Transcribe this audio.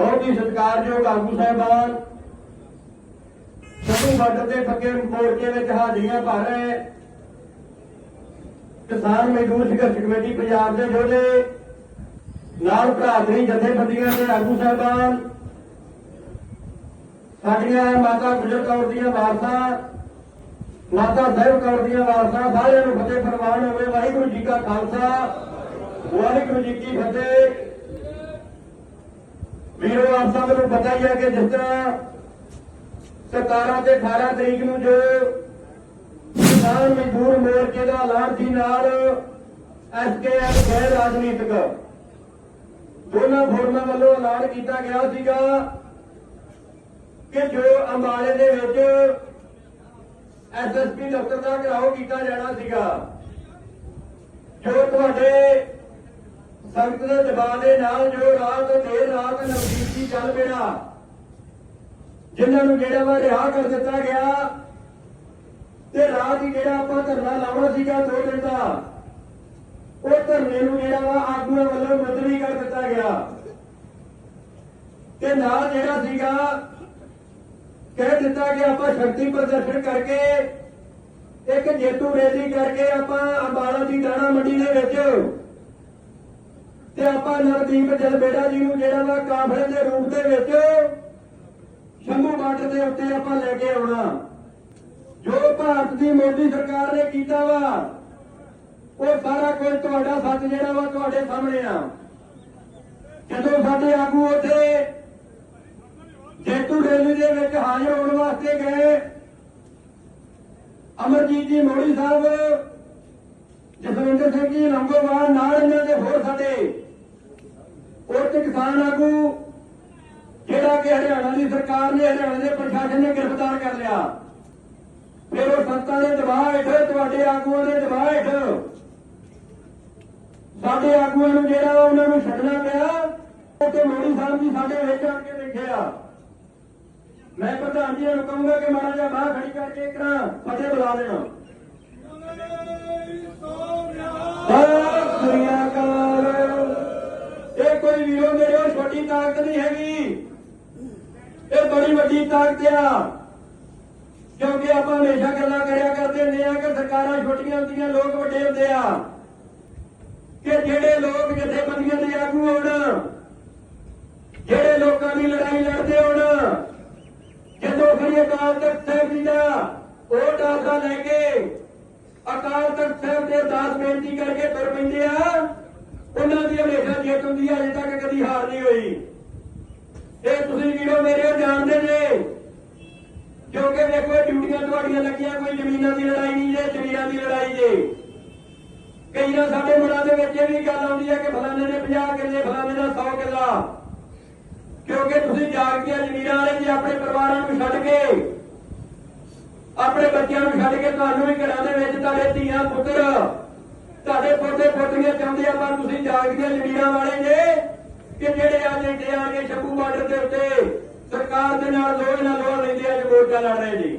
ਬਹੁਤ ਹੀ ਸਤਿਕਾਰਯੋਗ ਆਗੂ ਸਾਹਿਬਾਨ, ਸਭੂ ਬਾਰਡਰ ਦੇ ਪੱਕੇ ਮੋਰਚੇ ਵਿੱਚ ਹਾਜ਼ਰੀਆਂ ਭਰ ਰਹੇ ਕਿਸਾਨ ਮਜ਼ਦੂਰ ਸੰਘਰਸ਼ ਕਮੇਟੀ ਪੰਜਾਬ ਦੇ ਯੋਧੇ ਨਾਲ ਭਰਾਤਰੀ ਜਥੇਬੰਦੀਆਂ ਦੇ ਆਗੂ ਸਾਹਿਬਾਨ, ਸਾਡੀਆਂ ਮਾਤਾ ਗੁਜਰ ਕੌਰ ਦੀਆਂ ਵਾਰਸਾਂ, ਮਾਤਾ ਸਾਹਿਬ ਕੌਰ ਦੀਆਂ ਵਾਰਸਾਂ, ਸਾਰਿਆਂ ਨੂੰ ਫਤਿਹ ਪ੍ਰਵਾਨ ਹੋਵੇ। ਵਾਹਿਗੁਰੂ ਜੀ ਕਾ ਖਾਲਸਾ, ਵਾਹਿਗੁਰੂ ਜੀ ਕੀ ਫਤਿਹ। ਵੀਰੋ ਆਪ ਸਭ ਨੂੰ ਪਤਾ ਹੀ ਹੈ ਕਿ ਜਿਸ ਤਰ੍ਹਾਂ 17 ਤੇ 18 ਤਰੀਕ ਨੂੰ ਜੋ ਕਿਸਾਨ ਮਜ਼ਦੂਰ ਮੋਰਚੇ ਦਾ ਐਲਾਨ ਸੀ ਨਾਲ ਐਸਕੇਐਮ ਗੈਰ ਰਾਜਨੀਤਿਕ, ਦੋਨਾਂ ਫੋਰਮਾਂ ਵੱਲੋਂ ਐਲਾਨ ਕੀਤਾ ਗਿਆ ਸੀਗਾ ਕਿ ਜੋ ਅੰਬਾਲੇ ਦੇ ਵਿੱਚ ਐਸਐਸਪੀ ਦਫ਼ਤਰ ਦਾ ਘਰਾਓ ਕੀਤਾ ਜਾਣਾ ਸੀਗਾ, ਜੋ ਤੁਹਾਡੇ ਸੰਗਤ ਦੇ ਦਬਾਅ ਦੇ ਨਾਲ ਜੋ ਰਾਤ ਦੇਰ ਰਾਤ ਨਵਦੀਪੀ ਚੱਲ ਪਿਆ, ਜਿਨ੍ਹਾਂ ਨੂੰ ਜਿਹੜਾ ਵਾ ਰਿਹਾ ਕਰ ਦਿੱਤਾ ਗਿਆ, ਤੇ ਰਾਤ ਹੀ ਜਿਹੜਾ ਆਪਾਂ ਧਰਨਾ ਲਾਉਣਾ ਸੀਗਾ ਦੋ ਦਿਨ ਦਾ, ਉਹ ਧਰਨੇ ਨੂੰ ਜਿਹੜਾ ਵਾ ਆਗੂਆਂ ਵੱਲੋਂ ਮੁਲਤਵੀ ਕਰ ਦਿੱਤਾ ਗਿਆ। ਤੇ ਨਾਲ ਜਿਹੜਾ ਸੀਗਾ, ਕਹਿ ਦਿੱਤਾ ਕਿ ਆਪਾਂ ਸ਼ਕਤੀ ਪ੍ਰਦਰਸ਼ਨ ਕਰਕੇ, ਇੱਕ ਜੇਤੂ ਰੈਲੀ ਕਰਕੇ ਆਪਾਂ ਅੰਬਾਲਾ ਦੀ ਦਾਣਾ ਮੰਡੀ ਦੇ ਵਿੱਚ ਤੇ ਆਪਾਂ ਨਰਦੀਪ ਜਲਬੇੜਾ ਜੀ ਨੂੰ ਜਿਹੜਾ ਵਾ ਕਾਫਲੇ ਦੇ ਰੂਪ ਦੇ ਵਿੱਚ ਸ਼ੰਭੂ ਬਾਰਡਰ ਦੇ ਉੱਤੇ ਆਪਾਂ ਲੈ ਕੇ ਆਉਣਾ। ਜੋ ਭਾਰਤ ਦੀ ਮੋਦੀ ਸਰਕਾਰ ਨੇ ਕੀਤਾ ਵਾ, ਉਹ ਸਾਰਾ ਕੁਝ ਤੁਹਾਡਾ ਸੱਚ ਜਿਹੜਾ ਵਾ ਤੁਹਾਡੇ ਸਾਹਮਣੇ ਆ। ਜਦੋਂ ਸਾਡੇ ਆਗੂ ਉੱਥੇ ਜੇਤੂ ਰੈਲੀ ਦੇ ਵਿੱਚ ਹਾਜ਼ਰ ਹੋਣ ਵਾਸਤੇ ਗਏ, ਅਮਰਜੀਤ ਜੀ ਮੋੜੀ ਸਾਹਿਬ, ਜਸਵਿੰਦਰ ਸਿੰਘ ਲੰਗੋਵਾਲ ਨਾਲ ਇਹਨਾਂ ਦੇ ਹੋਰ ਸਾਡੇ ਉੱਚ ਕਿਸਾਨ ਆਗੂ, ਜਿਹੜਾ ਕਿ ਹਰਿਆਣਾ ਦੀ ਸਰਕਾਰ ਨੇ, ਹਰਿਆਣਾ ਦੇ ਪ੍ਰਸ਼ਾਸਨ ਨੇ ਗ੍ਰਿਫਤਾਰ ਕਰ ਲਿਆ। ਫਿਰ ਉਹ ਸੰਤਾਂ ਦੇ ਦਬਾਅ ਹੇਠ, ਤੁਹਾਡੇ ਆਗੂਆਂ ਦੇ ਦਬਾਅ ਹੇਠ ਸਾਡੇ ਆਗੂਆਂ ਨੂੰ ਜਿਹੜਾ ਉਹਨਾਂ ਨੂੰ ਛੱਡਣਾ ਪਿਆ। ਤੇ ਮੋੜੀ ਸਾਹਿਬ ਜੀ ਸਾਡੇ ਵਿੱਚ ਆ ਕੇ ਬੈਠੇ ਆ। ਮੈਂ ਪ੍ਰਧਾਨ ਜੀ ਨੂੰ ਕਹੂੰਗਾ ਕਿ ਮਾੜਾ ਜਿਹਾ ਬਾਹ ਖੜੀ ਕਰਕੇ ਇੱਕ ਨਾ ਫਤਿਹ ਬੁਲਾ ਦੇਣਾ। ਕੋਈ ਵੀਰੋ ਮੇਰੇ ਛੋਟੀ ਤਾਕਤ ਨਹੀਂ ਹੈਗੀ। ਇਹ ਬੜੀ ਵੱਡੀ ਤਾਕਤ ਆ। ਕਿਉਂਕਿ ਆਪਾਂ ਹਮੇਸ਼ਾ ਗੱਲਾਂ ਕਰਿਆ ਕਰਦੇ ਹੁੰਦੇ ਆ ਕਿ ਸਰਕਾਰਾਂ ਛੋਟੀਆਂ ਹੁੰਦੀਆਂ, ਲੋਕ ਵੱਡੇ ਹੁੰਦੇ ਆ। ਕਿ ਜਿਹੜੇ ਲੋਕ ਜਥੇਬੰਦੀਆਂ ਦੇ ਆਗੂ ਹੋਣ, ਜਿਹੜੇ ਲੋਕਾਂ ਦੀ ਲੜਾਈ ਲੜਦੇ ਹੋਣ ਜਦੋਂ ਫਿਰ ਅਕਾਲ ਤਖਤ ਸਾਹਿਬ ਜੀ ਦਾ ਉਹ ਦਾਸਾ ਲੈ ਕੇ ਅਕਾਲ ਤਖਤ ਸਾਹਿਬ ਦੇ ਦਾਸ ਬੇਨਤੀ ਕਰਕੇ ਤੁਰ ਪੈਂਦੇ ਆ। ਉਹਨਾਂ ਦੀ ਹਮੇਸ਼ਾ ਜਿੱਤ ਹੁੰਦੀ ਆ ਅਜੇ ਤੱਕ ਕਦੀ ਹਾਰ ਨਹੀਂ ਹੋਈ। ਇਹ ਤੁਸੀਂ ਵੀਰੋ ਮੇਰੇ ਜਾਣਦੇ ਜੇ ਕਿਉਂਕਿ ਵੇਖੋ ਡਿਊਟੀਆਂ ਤੁਹਾਡੀਆਂ ਲੱਗੀਆਂ, ਕੋਈ ਜ਼ਮੀਨਾਂ ਦੀ ਲੜਾਈ ਨਹੀਂ ਜੇ ਜ਼ਮੀਨਾਂ ਦੀ ਲੜਾਈ ਜੇ। ਕਈ ਨਾ ਸਾਡੇ ਮਨਾਂ ਦੇ ਵਿੱਚ ਇਹ ਵੀ ਗੱਲ ਆਉਂਦੀ ਹੈ ਕਿ ਫਲਾਣੇ ਨੇ 50 ਕਿੱਲੇ, ਫਲਾਣੇ ਦਾ 100 ਕਿੱਲਾ। ਕਿਉਂਕਿ ਤੁਸੀਂ ਜਾਗਦੀਆਂ ਜ਼ਮੀਨਾਂ ਵਾਲੇ ਜੀ ਆਪਣੇ ਪਰਿਵਾਰਾਂ ਨੂੰ ਛੱਡ ਕੇ, ਆਪਣੇ ਬੱਚਿਆਂ ਨੂੰ ਛੱਡ ਕੇ, ਤੁਹਾਨੂੰ ਵੀ ਘਰਾਂ ਦੇ ਵਿੱਚ ਤੁਹਾਡੇ ਧੀਆਂ ਪੁੱਤਰ ਤੁਹਾਡੇ ਪੋਤੇ ਪੋਤਰੀਆਂ ਚਾਹੁੰਦੇ ਆ, ਪਰ ਤੁਸੀਂ ਜਾਗਦੀਆਂ ਜ਼ਮੀਨਾਂ ਵਾਲੇ ਜੇ ਕਿ ਜਿਹੜੇ ਆ ਜਿਹੜੇ ਆ ਕੇ ਸ਼ੰਭੂ ਬਾਰਡਰ ਦੇ ਉੱਤੇ ਸਰਕਾਰ ਦੇ ਨਾਲ ਲੋਹ ਨਾਲ ਲੋਹ ਲੈਂਦੇ ਆ ਜੀ ਮੋਰਚਾ ਲੜ ਰਹੇ ਜੀ